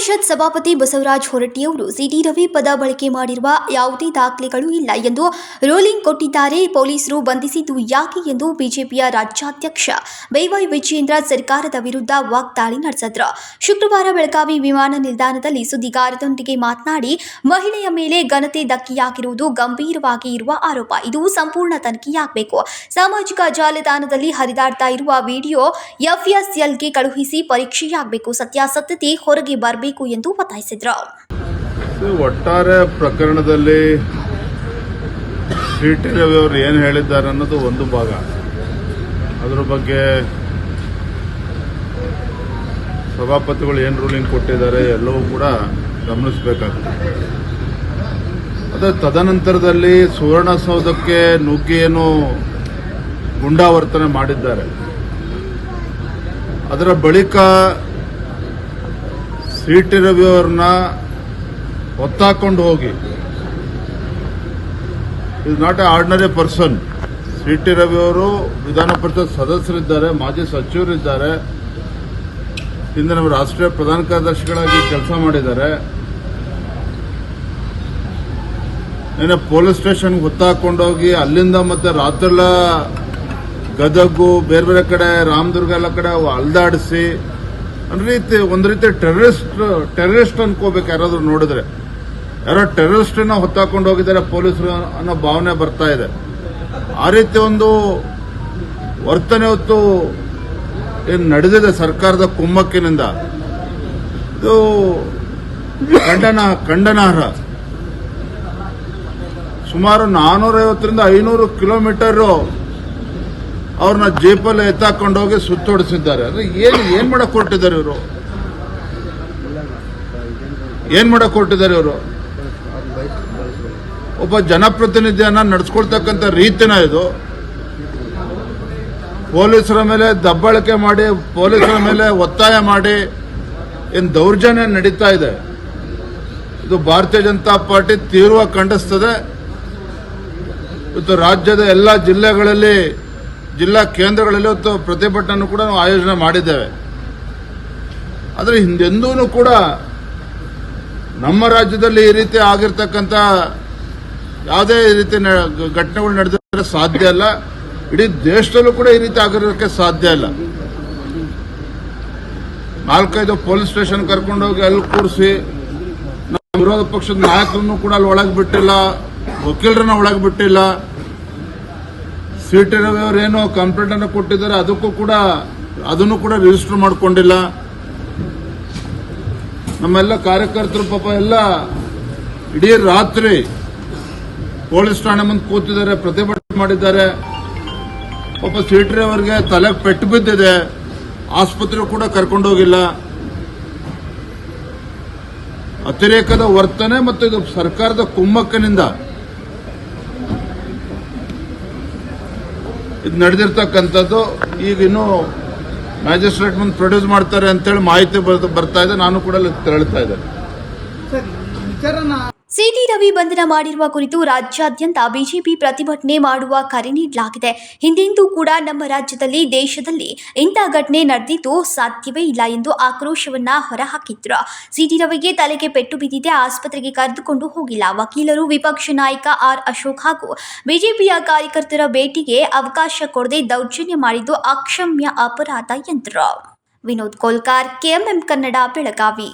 ಪರಿಷತ್ ಸಭಾಪತಿ ಬಸವರಾಜ್ ಹೊರಟ್ಟಿಯವರು ಸಿಟಿ ರವಿ ಪದ ಬಳಕೆ ಮಾಡಿರುವ ಯಾವುದೇ ದಾಖಲೆಗಳು ಇಲ್ಲ ಎಂದು ರೋಲಿಂಗ್ ಕೊಟ್ಟಿದ್ದಾರೆ. ಪೊಲೀಸರು ಬಂಧಿಸಿದ್ದು ಯಾಕೆ ಎಂದು ಬಿಜೆಪಿಯ ರಾಜ್ಯಾಧ್ಯಕ್ಷ ಬೈವೈ ವಿಜಯೇಂದ್ರ ಸರ್ಕಾರದ ವಿರುದ್ಧ ವಾಗ್ದಾಳಿ ನಡೆಸಿದ್ರು. ಶುಕ್ರವಾರ ಬೆಳಗಾವಿ ವಿಮಾನ ನಿಲ್ದಾಣದಲ್ಲಿ ಸುದ್ದಿಗಾರರೊಂದಿಗೆ ಮಾತನಾಡಿ, ಮಹಿಳೆಯ ಮೇಲೆ ಘನತೆ ಧಕ್ಕೆಯಾಗಿರುವುದು ಗಂಭೀರವಾಗಿ ಇರುವ ಆರೋಪ. ಇದು ಸಂಪೂರ್ಣ ತನಿಖೆಯಾಗಬೇಕು. ಸಾಮಾಜಿಕ ಜಾಲತಾಣದಲ್ಲಿ ಹರಿದಾಡ್ತಾ ಇರುವ ವಿಡಿಯೋ ಎಫ್ಎಸ್ಎಲ್ಗೆ ಕಳುಹಿಸಿ ಪರೀಕ್ಷೆಯಾಗಬೇಕು. ಸತ್ಯಾಸತ್ಯತೆ ಹೊರಗೆ ಬರಬೇಕು ಎಂದು ಒತ್ತಾಯಿಸಿದ್ರು. ಒಟ್ಟಾರೆ ಪ್ರಕರಣದಲ್ಲಿ ಸಿ ಟಿ ರವಿ ಅವರು ಏನು ಹೇಳಿದ್ದಾರೆ ಅನ್ನೋದು ಒಂದು ಭಾಗ. ಅದರ ಬಗ್ಗೆ ಸಭಾಪತಿಗಳು ಏನು ರೂಲಿಂಗ್ ಕೊಟ್ಟಿದ್ದಾರೆ ಎಲ್ಲವೂ ಕೂಡ ಗಮನಿಸಬೇಕಾಗ್ತದೆ ಅದೇ ತದನಂತರದಲ್ಲಿ ಸುವರ್ಣಸೌಧಕ್ಕೆ ನುಗ್ಗಿ ಏನು ಗುಂಡಾವರ್ತನೆ ಮಾಡಿದ್ದಾರೆ. ಅದರ ಬಳಿಕ ಸಿ ಟಿ ರವಿ ಅವ್ರನ್ನ ಹೊತ್ತಾಕೊಂಡು ಹೋಗಿ. Is not a ordinary person C T Ravi ಅವರು ವಿಧಾನ ಪರಿಷತ್ ಸದಸ್ಯರಿದ್ದಾರೆ, ಮಾಜಿ ಸಚಿವರಿದ್ದಾರೆ. ಹಿಂದೆ ನಮ್ಮ ರಾಷ್ಟ್ರೀಯ ಪ್ರಧಾನ ಕಾರ್ಯದರ್ಶಿಗಳಾಗಿ ಕೆಲಸ ಮಾಡಿದ್ದಾರೆ. ನಿನ್ನೆ ಪೊಲೀಸ್ ಸ್ಟೇಷನ್ಗೆ ಹೊತ್ತಾಕೊಂಡೋಗಿ ಅಲ್ಲಿಂದ ಮತ್ತೆ ರಾತ್ರೆಲ್ಲ ಗದಗು, ಬೇರೆ ಬೇರೆ ಕಡೆ, ರಾಮದುರ್ಗ ಎಲ್ಲ ಕಡೆ ಅಲ್ದಾಡಿಸಿ ಒಂದು ರೀತಿ ಒಂದು ರೀತಿ ಟೆರರಿಸ್ಟ್ ಟೆರರಿಸ್ಟ್ ಅನ್ಕೋಬೇಕು ಯಾರಾದ್ರೂ ನೋಡಿದ್ರೆ. ಯಾರೋ ಟೆರರಿಸ್ಟನ್ನ ಹೊತ್ತಾಕೊಂಡು ಹೋಗಿದ್ದಾರೆ ಪೊಲೀಸರು ಅನ್ನೋ ಭಾವನೆ ಬರ್ತಾ ಇದೆ. ಆ ರೀತಿ ಒಂದು ವರ್ತನೆ ಹೊತ್ತು ಏನು ನಡೆದಿದೆ ಸರ್ಕಾರದ ಕುಮ್ಮಕ್ಕಿನಿಂದ. ಇದು ಖಂಡನ, ಖಂಡನಾರ್ಹ. ಸುಮಾರು ನಾನೂರೈವತ್ತರಿಂದ ಐನೂರು ಕಿಲೋಮೀಟರ್ ಅವ್ರನ್ನ ಜೇಪಲ್ಲಿ ಎತ್ತಾಕೊಂಡು ಹೋಗಿ ಸುತ್ತೋಡಿಸಿದ್ದಾರೆ. ಅಂದ್ರೆ ಏನು, ಏನ್ ಮಾಡಕ್ ಕೊಟ್ಟಿದ್ದಾರೆ ಇವರು? ಏನ್ ಮಾಡಕ್ ಕೊಟ್ಟಿದ್ದಾರೆ ಇವರು? ಒಬ್ಬ ಜನಪ್ರತಿನಿಧಿಯನ್ನ ನಡೆಸ್ಕೊಳ್ತಕ್ಕಂಥ ರೀತಿನ ಇದು. ಪೊಲೀಸರ ಮೇಲೆ ದಬ್ಬಳಿಕೆ ಮಾಡಿ, ಪೊಲೀಸರ ಮೇಲೆ ಒತ್ತಾಯ ಮಾಡಿ ಏನ್ ದೌರ್ಜನ್ಯ ನಡೀತಾ ಇದೆ. ಇದು ಭಾರತೀಯ ಜನತಾ ಪಾರ್ಟಿ ತೀವ್ರ ಖಂಡಿಸ್ತದೆ. ಇವತ್ತು ರಾಜ್ಯದ ಎಲ್ಲ ಜಿಲ್ಲೆಗಳಲ್ಲಿ ಜಿಲ್ಲಾ ಕೇಂದ್ರಗಳಲ್ಲಿ ಇವತ್ತು ಪ್ರತಿಭಟನೆ ಕೂಡ ನಾವು ಆಯೋಜನೆ ಮಾಡಿದ್ದೇವೆ. ಆದರೆ ಹಿಂದೆಂದೂ ಕೂಡ ನಮ್ಮ ರಾಜ್ಯದಲ್ಲಿ ಈ ರೀತಿ ಆಗಿರ್ತಕ್ಕಂಥ ಯಾವುದೇ ರೀತಿ ಘಟನೆಗಳು ನಡೆದಿದ್ರೆ ಸಾಧ್ಯ ಇಲ್ಲ. ಇಡೀ ದೇಶದಲ್ಲೂ ಕೂಡ ಈ ರೀತಿ ಆಗಿರೋದಕ್ಕೆ ಸಾಧ್ಯ ಇಲ್ಲ. ನಾಲ್ಕೈದು ಪೊಲೀಸ್ ಸ್ಟೇಷನ್ ಕರ್ಕೊಂಡೋಗಿ ಅಲ್ಲಿ ಕೂರಿಸಿ ವಿರೋಧ ಪಕ್ಷದ ನಾಯಕರನ್ನು ಕೂಡ ಅಲ್ಲಿ ಒಳಗೆ ಬಿಟ್ಟಿಲ್ಲ, ವಕೀಲರನ್ನ ಒಳಗೆ ಬಿಟ್ಟಿಲ್ಲ. ಸಿ ಟಿ ಕಂಪ್ಲೇಂಟ್ ಅನ್ನು ಕೊಟ್ಟಿದ್ದಾರೆ, ಅದಕ್ಕೂ ಕೂಡ, ಅದನ್ನು ಕೂಡ ರಿಜಿಸ್ಟರ್ ಮಾಡಿಕೊಂಡಿಲ್ಲ. ನಮ್ಮೆಲ್ಲ ಕಾರ್ಯಕರ್ತರು ಪಾಪ ಎಲ್ಲ ಇಡೀ ರಾತ್ರಿ ಪೊಲೀಸ್ ಠಾಣೆ ಮುಂದೆ ಕೂತಿದ್ದಾರೆ, ಪ್ರತಿಭಟನೆ ಮಾಡಿದ್ದಾರೆ. ಪಾಪ ಸಿ ಟಿ ತಲೆ ತಲೆಗೆ ಪೆಟ್ಟು ಬಿದ್ದಿದೆ. ಆಸ್ಪತ್ರೆ ಕೂಡ ಕರ್ಕೊಂಡೋಗಿಲ್ಲ ಅತಿರೇಕದ ವರ್ತನೆ ಮತ್ತು ಇದು ಸರ್ಕಾರದ ಕುಮ್ಮಕ್ಕಿನಿಂದ ಇದು ನಡೆದಿರ್ತಕ್ಕಂಥದ್ದು, ಈಗ ಇನ್ನೂ ಮ್ಯಾಜಿಸ್ಟ್ರೇಟ್ ಮುಂದೆ ಪ್ರೊಡ್ಯೂಸ್ ಮಾಡ್ತಾರೆ ಅಂತೇಳಿ ಮಾಹಿತಿ ಬರ್ತ- ಇದೆ. ನಾನು ಕೂಡ ತೆರಳ್ತಾ ಇದ್ದೇನೆ. ಸಿಟಿ ರವಿ ಬಂಧನ ಮಾಡಿರುವ ಕುರಿತು ರಾಜ್ಯಾದ್ಯಂತ ಬಿಜೆಪಿ ಪ್ರತಿಭಟನೆ ಮಾಡುವ ಕರೆ ನೀಡಲಾಗಿದೆ. ಹಿಂದೆಂದೂ ಕೂಡ ನಮ್ಮ ರಾಜ್ಯದಲ್ಲಿ, ದೇಶದಲ್ಲಿ ಇಂಥ ಘಟನೆ ನಡೆದಿದ್ದು ಸಾಧ್ಯವೇ ಇಲ್ಲ ಎಂದು ಆಕ್ರೋಶವನ್ನ ಹೊರಹಾಕಿದ್ರು. ಸಿಟಿ ರವಿಗೆ ತಲೆಗೆ ಪೆಟ್ಟು ಬಿದ್ದಿದೆ, ಆಸ್ಪತ್ರೆಗೆ ಕರೆದುಕೊಂಡು ಹೋಗಿಲ್ಲ. ವಕೀಲರು, ವಿಪಕ್ಷ ನಾಯಕ ಆರ್ ಅಶೋಕ್ ಹಾಗೂ ಬಿಜೆಪಿಯ ಕಾರ್ಯಕರ್ತರ ಭೇಟಿಗೆ ಅವಕಾಶ ಕೊಡದೆ ದೌರ್ಜನ್ಯ ಮಾಡಿದ್ದು ಅಕ್ಷಮ್ಯ ಅಪರಾಧ ಎಂದರು. ವಿನೋದ್ ಕೋಲ್ಕಾರ್, ಕೆಎಂಎಂ ಕನ್ನಡ, ಬೆಳಗಾವಿ.